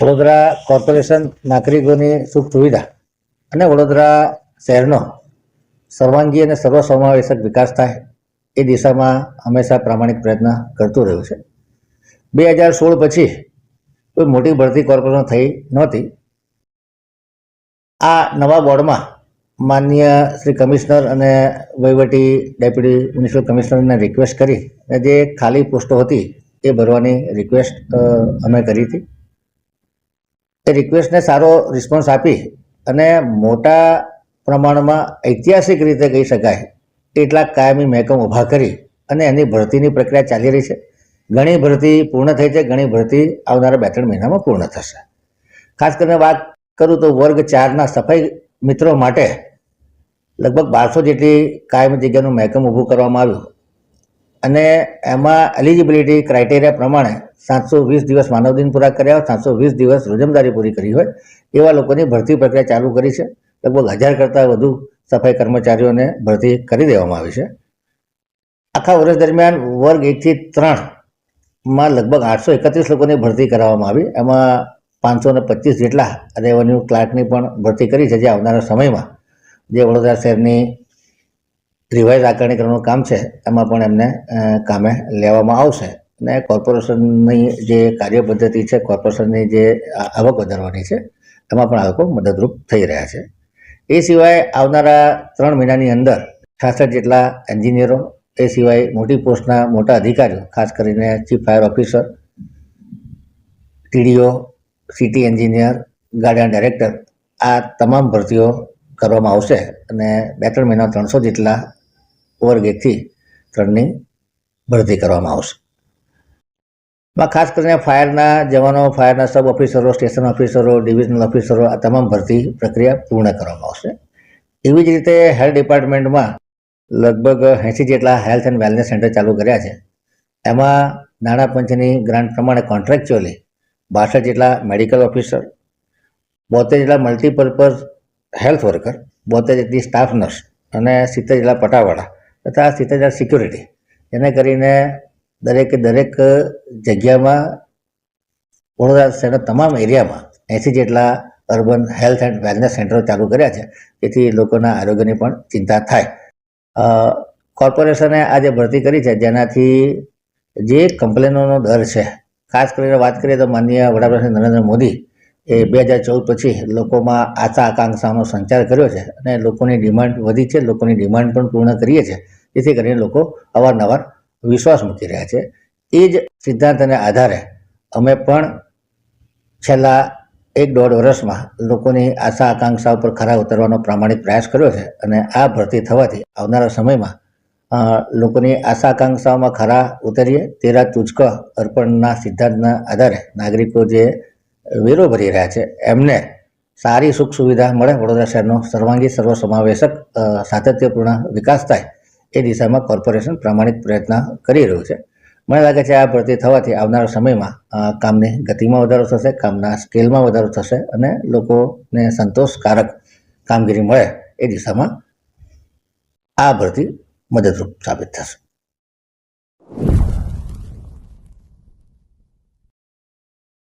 Vadodara corporation નાગરિકોની સુખ સુવિધા અને વડોદરા શહેરનો સર્વાંગી અને સર્વસમાવેશક વિકાસ થાય એ દિશામાં હંમેશા પ્રામાણિક પ્રયત્ન કરતું રહ્યું છે. બે હજાર સોળ પછી કોઈ મોટી ભરતી કોર્પોરેશન થઈ નહોતી. આ નવા બોર્ડમાં માન્ય શ્રી કમિશનર અને વહીવટી ડેપ્યુટી મ્યુનિસિપલ કમિશનરને રિક્વેસ્ટ કરી અને જે ખાલી પોસ્ટો હતી એ ભરવાની રિક્વેસ્ટ અમે કરી હતી. એ રિક્વેસ્ટને સારો રિસ્પોન્સ આપી અને મોટા પ્રમાણમાં ઐતિહાસિક રીતે કહી શકાય એટલા કાયમી મહેકમ ઊભા કરી અને એની ભરતીની પ્રક્રિયા ચાલી રહી છે. ઘણી ભરતી પૂર્ણ થઈ છે, ઘણી ભરતી આવનારા બે ત્રણ મહિનામાં પૂર્ણ થશે. ખાસ કરીને વાત કરું તો વર્ગ ચારના સફાઈ મિત્રો માટે લગભગ બારસો જેટલી કાયમી જગ્યાનું મહેકમ ઊભું કરવામાં આવ્યું. અને એમાં એલિજિબિલિટી ક્રાઇટેરિયા પ્રમાણે સાતસો વીસ દિવસ માનવદિન પૂરા કર્યા હોય સાતસો વીસ દિવસ રોજમદારી પૂરી કરી હોય, એવા લોકોની ભરતી પ્રક્રિયા ચાલુ કરી છે. લગભગ હજાર કરતાં વધુ સફાઈ કર્મચારીઓને ભરતી કરી દેવામાં આવી છે. આખા વર્ષ દરમિયાન વર્ગ એકથી ત્રણમાં લગભગ આઠસો એકત્રીસ લોકોની ભરતી કરાવવામાં આવી. એમાં પાંચસો ને પચીસ જેટલા રેવન્યુ ક્લાર્કની પણ ભરતી કરી છે જે આવનારા સમયમાં. જે વડોદરા શહેરની રિવાઇઝ આકારણીકરણનું કામ છે, એમાં પણ એમને કામે લેવામાં આવશે. અને કોર્પોરેશનની જે કાર્ય પદ્ધતિ છે, કોર્પોરેશનની જે આવક વધારવાની છે, એમાં પણ આ લોકો મદદરૂપ થઈ રહ્યા છે. એ સિવાય આવનારા ત્રણ મહિનાની અંદર છાસઠ જેટલા એન્જિનિયરો, એ સિવાય મોટી પોસ્ટના મોટા અધિકારીઓ, ખાસ કરીને chief fire officer, TDO, city engineer garden director, આ તમામ ભરતીઓ કરવામાં આવશે. અને બે ત્રણ મહિના ત્રણસો જેટલા વર્ગ એકથી ત્રણની ભરતી કરવામાં આવશે. માં ખાસ કરીને ફાયરના જવાનો, ફાયરના સબ ઓફિસરો, સ્ટેશન ઓફિસરો, ડિવિઝનલ ઓફિસરો, આ તમામ ભરતી પ્રક્રિયા પૂર્ણ કરવામાં આવશે. એવી જ રીતે હેલ્થ ડિપાર્ટમેન્ટમાં લગભગ એંસી જેટલા હેલ્થ એન્ડ વેલનેસ સેન્ટર ચાલુ કર્યા છે. એમાં નાણાં પંચની ગ્રાન્ટ પ્રમાણે કોન્ટ્રાક્ચ્યુઅલી બાસઠ જેટલા મેડિકલ ઓફિસર, બોતેર જેટલા મલ્ટીપર્પઝ હેલ્થ વર્કર, બોતેર જેટલી સ્ટાફ નર્સ અને સિત્તેર જેટલા પટાવાળા તથા સિત્તેર સિક્યુરિટી એને કરીને દરેકે દરેક જગ્યામાં, વડોદરા શહેરના તમામ એરિયામાં એંસી જેટલા અર્બન હેલ્થ એન્ડ વેલનેસ સેન્ટરો ચાલુ કર્યા છે. જેથી લોકોના આરોગ્યની પણ ચિંતા થાય. કોર્પોરેશને આજે ભરતી કરી છે. જેનાથી જે કમ્પ્લેનોનો દર છે, ખાસ કરીને વાત કરીએ તો માનનીય વડાપ્રધાન નરેન્દ્ર મોદી એ બે હજાર ચૌદ પછી લોકોમાં આશા આકાંક્ષાનો સંચાર કર્યો છે અને લોકોની ડિમાન્ડ વધી છે. લોકોની ડિમાન્ડ પણ પૂર્ણ કરીએ છીએ. જેથી કરીને લોકો અવારનવાર વિશ્વાસ મૂકી રહ્યા છે. એ જ સિદ્ધાંતને આધારે અમે પણ છેલ્લા એક દોઢ વર્ષમાં લોકોની આશા, આકાંક્ષા ઉપર ખરા ઉતરવાનો પ્રામાણિક પ્રયાસ કર્યો છે અને આ ભરતી થવાથી આવનારા સમયમાં લોકોની આશા, આકાંક્ષાઓમાં ખરા ઉતરીએ તેરા તુચક અર્પણના સિદ્ધાંતના આધારે નાગરિકો જે વેરો ભરી રહ્યા છે, એમને સારી સુખ સુવિધા મળે વડોદરા શહેરનો સર્વાંગી સર્વસમાવેશક સાતત્યપૂર્ણ વિકાસ થાય એ દિશામાં કોર્પોરેશન પ્રામાણિક પ્રયત્ન કરી રહ્યું છે. મને લાગે છે આ ભરતી થવાથી આવનારા સમયમાં કામની ગતિમાં વધારો થશે, કામના સ્કેલમાં વધારો થશે અને લોકોને સંતોષકારક કામગીરી મળે એ દિશામાં આ ભરતી મદદરૂપ સાબિત થશે.